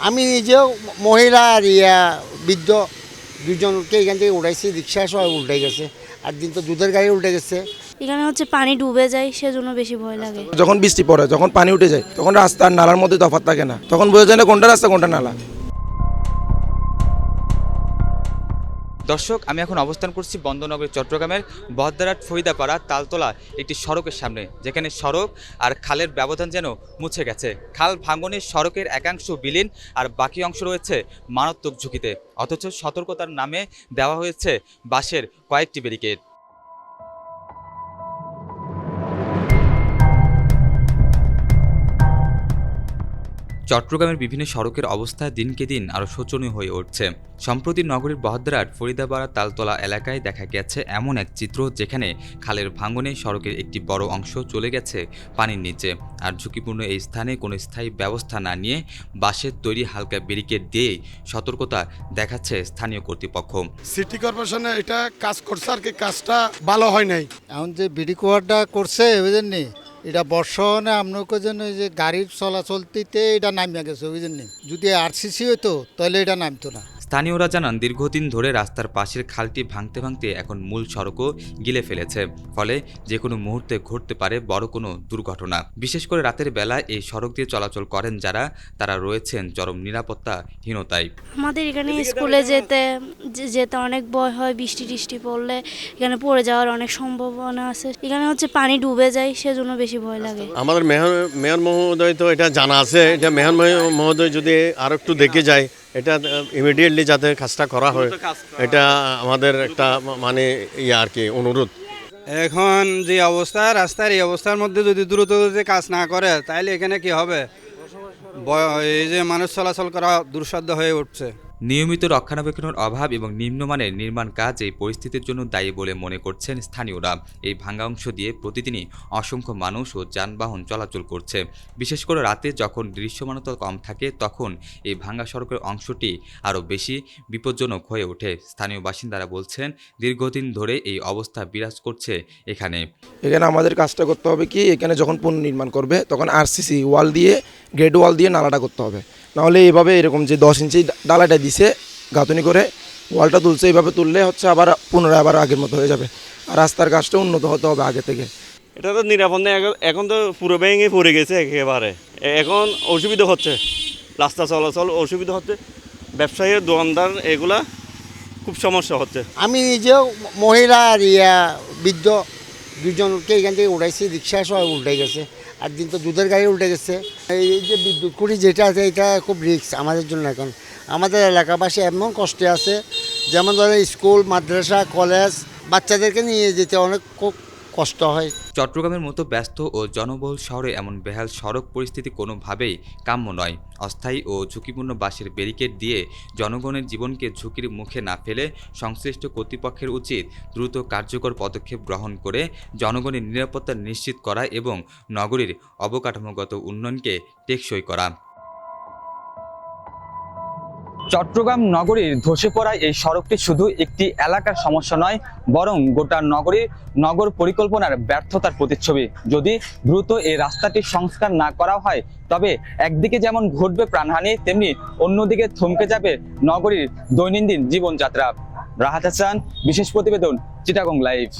আমি নিজেও মহিলা আর ইয়া বৃদ্ধ দুজনকে এখান থেকে উঠাইছি রিক্সা সবাই উল্টে গেছে। আর দিন তো দুধের গাড়ি উল্টে গেছে। এখানে হচ্ছে পানি ডুবে যায় সেজন্য বেশি ভয় লাগে। যখন বৃষ্টি পড়ে যখন পানি উঠে যায় তখন রাস্তার নালার মধ্যে তফাৎ থাকে না। তখন বোঝা যায় না কোনটা রাস্তা কোনটা নালা। দর্শক, আমি এখন অবস্থান করছি বন্দনগর চট্টগ্রামের বহদ্দারাট ফরিদাপাড়া তালতলা একটি সড়কের সামনে, যেখানে সড়ক আর খালের ব্যবধান যেন মুছে গেছে। খাল ভাঙনে সড়কের একাংশ বিলীন আর বাকি অংশ রয়েছে মারাত্মক ঝুঁকিতে। অথচ সতর্কতার নামে দেওয়া হয়েছে বাসের কয়েকটি ব্যারিকেড। চট্টগ্রামের বিভিন্ন সড়কের অবস্থা দিনকে দিন আরও শোচনীয় হয়ে উঠছে। সম্প্রতি নগরীর বহদ্রাট ফরিদাবাড়া তালতলা এলাকায় দেখা গেছে এমন এক চিত্র যেখানে খালের ভাঙনে সড়কের একটি বড় অংশ চলে গেছে পানির নিচে। আর ঝুঁকিপূর্ণ এই স্থানে কোনো স্থায়ী ব্যবস্থা না নিয়ে বাঁশের তৈরি হালকা ব্যারিকেড দিয়েই সতর্কতা দেখাচ্ছে স্থানীয় কর্তৃপক্ষ। সিটি কর্পোরেশনে এটা কাজ করছে আর কি কাজটা ভালো হয় নাই। এখন যে বিডি কোয়ারটা করছে বুঝেননি? এটা বর্ষণে আপনাকে যেন ওই যে গাড়ির চলাচলতিতে এটা নামিয়া গেছে, বুঝেননি? যদি আরসিসি হইতো, তাহলে এটা নামতো না। স্থানীয়রা জানান দীর্ঘদিন ধরে রাস্তার পাশের খালটি ভাঙতে ভাঙতে এখন মূল সড়কও গিলে ফেলেছে। ফলে যে কোনো মুহূর্তে ঘটতে পারে বড় কোনো দুর্ঘটনা। বিশেষ করে রাতের বেলা এই সড়ক দিয়ে চলাচল করেন যারা তারা রয়েছেন চরম নিরাপত্তাহীনতায়। আমাদের এখানে স্কুলে যেতে যে- যেতে অনেক ভয় হয় বৃষ্টি টিষ্টি পড়লে এখানে পড়ে যাওয়ার অনেক সম্ভাবনা আছে। এখানে হচ্ছে পানি ডুবে যায় সেজন্য বেশি ভয় লাগে। আমাদের মেয়র মেয়র মহোদয় তো এটা জানা আছে। এটা মেয়র মহোদয় যদি আর একটু দেখে যায় এটা ইমিডিয়েটলি যাতে কাজটা করা হয় এটা আমাদের একটা মানে ইয়ে আর কি অনুরোধ। এখন যে অবস্থা রাস্তার এই অবস্থার মধ্যে যদি দ্রুত যদি কাজ না করে তাহলে এখানে কি হবে? এই যে মানুষ চলাচল করা দুঃসাধ্য হয়ে উঠছে। নিয়মিত রক্ষণাবেক্ষণের অভাব এবং নিম্নমানের নির্মাণ কাজ এই পরিস্থিতির জন্য দায়ী বলে মনে করছেন স্থানীয়রা। এই ভাঙ্গা অংশ দিয়ে প্রতিদিনই অসংখ্য মানুষ ও যানবাহন চলাচল করছে। বিশেষ করে রাতে যখন দৃশ্যমানতা কম থাকে, তখন এই ভাঙ্গা সড়কের অংশটি আরও বেশি বিপজ্জনক হয়ে ওঠে। স্থানীয় বাসিন্দারা বলছেন, দীর্ঘদিন ধরে এই অবস্থা বিরাজ করছে এখানে। এখানে আমাদের কাজটা করতে হবে কি, এখানে যখন পুনর্নির্মাণ করবে, তখন আরসিসি ওয়াল দিয়ে গ্রেড ওয়াল দিয়ে নালাটা করতে হবে। নাহলে এইভাবে এরকম যে দশ ইঞ্চি ডালাটা দিছে গাঁথনি করে ওয়ালটা তুলছে এইভাবে তুললে হচ্ছে আবার পুনরায় আবার আগের মতো হয়ে যাবে। আর রাস্তার কাজটা উন্নত হতে হবে আগে থেকে। এটা তো নিরাপদ নেই। এখন- তো পুরো ভেঙে পড়ে গেছে একেবারে। এখন অসুবিধা হচ্ছে। রাস্তা চলাচল অসুবিধা হচ্ছে। ব্যবসায়ী দোকানদার এগুলা খুব সমস্যা হচ্ছে। আমি নিজেও মহিলা আর ইয়া বৃদ্ধ দুজনকে এখান থেকে উঠাইছি রিক্সা সহ উল্টে গেছে। আর দিন তো দুধের গাড়ি উল্টে গেছে। এই যে বিদ্যুৎ কুড়ি যেটা আছে, এটা খুব রিক্স আমাদের জন্য এখন। আমাদের এলাকাবাসী এমন কষ্টে আছে, যেমন ধরো স্কুল, মাদ্রাসা, কলেজ, বাচ্চাদেরকে নিয়ে যেতে অনেক কষ্ট হয়। চট্টগ্রামের মতো ব্যস্ত ও জনবহুল শহরে এমন বেহাল সড়ক পরিস্থিতি কোনোভাবেই কাম্য নয়। অস্থায়ী ও ঝুঁকিপূর্ণ বাসের ব্যারিকেড দিয়ে জনগণের জীবনকে ঝুঁকির মুখে না ফেলে সংশ্লিষ্ট কর্তৃপক্ষের উচিত দ্রুত কার্যকর পদক্ষেপ গ্রহণ করে জনগণের নিরাপত্তা নিশ্চিত করা এবং নগরীর অবকাঠামোগত উন্নয়নকে টেকসই করা। চট্টগ্রাম নগরীর ধসে পড়ায় এই সড়কটি শুধু একটি এলাকার সমস্যা নয়, বরং গোটা নগরীর নগর পরিকল্পনার ব্যর্থতার প্রতিচ্ছবি যদি দ্রুত এই রাস্তাটি সংস্কার না করা হয়, তবে একদিকে যেমন ঘটবে প্রাণহানি, তেমনি অন্যদিকে থমকে যাবে নগরীর দৈনন্দিন জীবনযাত্রা রাহাত হাসান, বিশেষ প্রতিবেদন, চিটাগং লাইভ